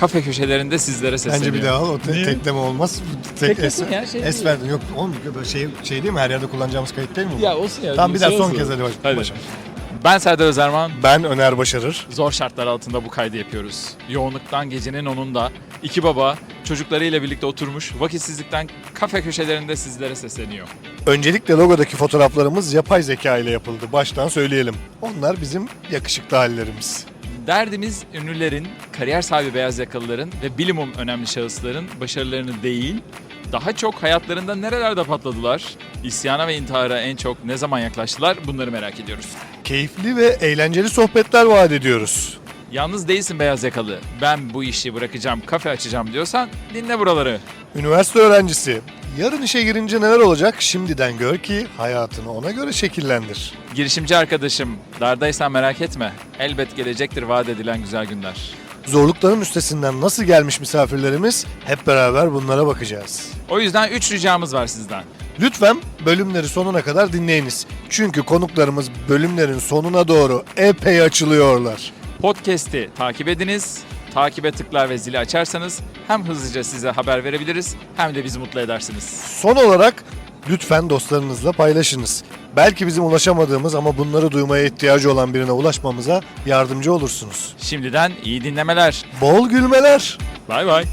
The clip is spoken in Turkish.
kafe köşelerinde sizlere sesleniyor. Bence bir daha al. O te- Niye? tekleme olmaz. Tek Teklesin es, ya, şey es değil. verdin. Yok oğlum şey, şey değil mi? Her yerde kullanacağımız kayıt değil mi bu? Ya olsun ya. Tamam bir daha son olsun. kez hadi baş. Hadi. başa. Ben Serdar Özerman. Ben Öner Başarır. Zor şartlar altında bu kaydı yapıyoruz. Yoğunluktan gecenin onunda iki baba çocuklarıyla birlikte oturmuş vakitsizlikten kafe köşelerinde sizlere sesleniyor. Öncelikle logodaki fotoğraflarımız yapay zeka ile yapıldı. Baştan söyleyelim. Onlar bizim yakışıklı hallerimiz. Derdimiz ünlülerin, kariyer sahibi beyaz yakalıların ve bilimum önemli şahısların başarılarını değil, daha çok hayatlarında nerelerde patladılar, isyana ve intihara en çok ne zaman yaklaştılar bunları merak ediyoruz. Keyifli ve eğlenceli sohbetler vaat ediyoruz. Yalnız değilsin beyaz yakalı. Ben bu işi bırakacağım, kafe açacağım diyorsan dinle buraları. Üniversite öğrencisi. Yarın işe girince neler olacak şimdiden gör ki hayatını ona göre şekillendir. Girişimci arkadaşım, dardaysan merak etme. Elbet gelecektir vaat edilen güzel günler. Zorlukların üstesinden nasıl gelmiş misafirlerimiz hep beraber bunlara bakacağız. O yüzden 3 ricamız var sizden. Lütfen bölümleri sonuna kadar dinleyiniz. Çünkü konuklarımız bölümlerin sonuna doğru epey açılıyorlar. Podcast'i takip ediniz. Takibe tıklar ve zili açarsanız hem hızlıca size haber verebiliriz hem de bizi mutlu edersiniz. Son olarak lütfen dostlarınızla paylaşınız. Belki bizim ulaşamadığımız ama bunları duymaya ihtiyacı olan birine ulaşmamıza yardımcı olursunuz. Şimdiden iyi dinlemeler. Bol gülmeler. Bay bay.